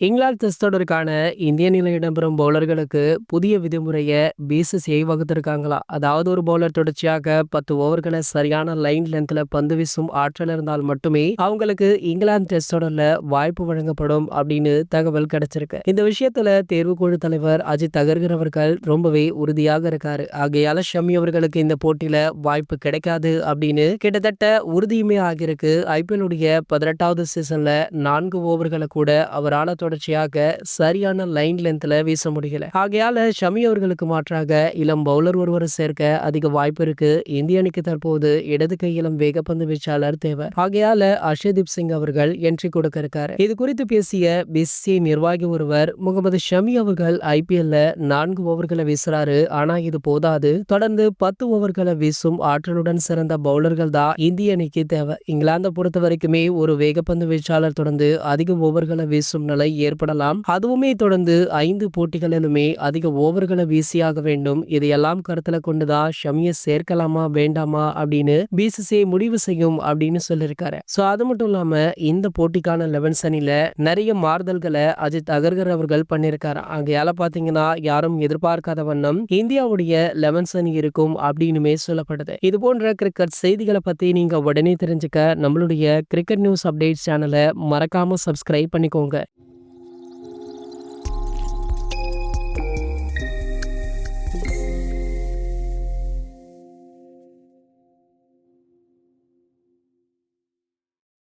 England test தொடருக்கான இந்திய நிலை இடம்பெறும் பவுலர்களுக்கு புதிய விதிமுறையை பிசிசிஐ வகுத்திருக்காங்களா? அதாவது ஒரு பவுலர் தொடர்ச்சியாக பத்து ஓவர்களை சரியான லைன் லென்த்ல பந்து வீசும் ஆற்றல் இருந்தால் மட்டுமே அவங்களுக்கு இங்கிலாந்து டெஸ்ட் தொடர்ல வாய்ப்பு வழங்கப்படும் அப்படின்னு தகவல் கிடைச்சிருக்கு. இந்த விஷயத்துல தேர்வுக்குழு தலைவர் அஜித் அகர்கிறவர்கள் ரொம்பவே உறுதியாக இருக்காரு. ஆகையால ஷமி அவர்களுக்கு இந்த போட்டியில வாய்ப்பு கிடைக்காது அப்படின்னு கிட்டத்தட்ட உறுதியுமே ஆகியிருக்கு. ஐபிஎல் உடைய பதினெட்டாவது சீசன்ல நான்கு ஓவர்களை கூட அவரால் தொடர்ச்சியாக சரியான லைன் லென்த்ல வீச முடியல. ஆகையால ஷமி அவர்களுக்கு மாற்றாக இளம் பவுலர் ஒருவரை சேர்க்க அதிக வாய்ப்பு இருக்கு. இந்திய அணிக்கு தற்போது இடது கை இளம் வேகப்பந்து வீச்சாளர் தேவை. ஆகையால அஷதீப் சிங் அவர்கள் என்ட்ரி கொடுக்க இருக்காரு. இது குறித்து பேசிய பிசி நிர்வாகி ஒருவர் முகமது ஷமி அவர்கள் ஐபிஎல்ல நான்கு ஓவர்களை வீசுறாரு. ஆனா இது போதாது. தொடர்ந்து பத்து ஓவர்களை வீசும் ஆற்றலுடன் சிறந்த பவுலர்கள் தான் இந்திய அணிக்கு தேவை. இங்கிலாந்தை பொறுத்த வரைக்குமே ஒரு வேகப்பந்து வீச்சாளர் தொடர்ந்து அதிக ஓவர்களை வீசும் நிலை ஏற்படலாம். அதுவுமே தொடர்ந்து ஐந்து போட்டிகளிலுமே அதிக ஓவர்களை வீசியாக வேண்டும். இதையெல்லாம் கருத்துல கொண்டுதான் ஷமியை சேர்க்கலாமா வேண்டாமா அப்படின்னு பிசிசிஐ முடிவு செய்யும் அப்படின்னு சொல்லியிருக்காரு. சோ அது மட்டும் இல்லாம இந்த போட்டிக்கான லெவன்ஸ் அணில நிறைய மாறுதல்களை அஜித் அகர்கர் அவர்கள் பண்ணியிருக்காரு. அங்கையால பாத்தீங்கன்னா யாரும் எதிர்பார்க்காத வண்ணம் இந்தியாவுடைய லெவன்ஸ் அணி இருக்கும் அப்படின்னுமே சொல்லப்படுது. இது போன்ற கிரிக்கெட் செய்திகளை பத்தி நீங்க உடனே தெரிஞ்சுக்க நம்மளுடைய கிரிக்கெட் நியூஸ் அப்டேட் சேனலை மறக்காம சப்ஸ்கிரைப் பண்ணிக்கோங்க.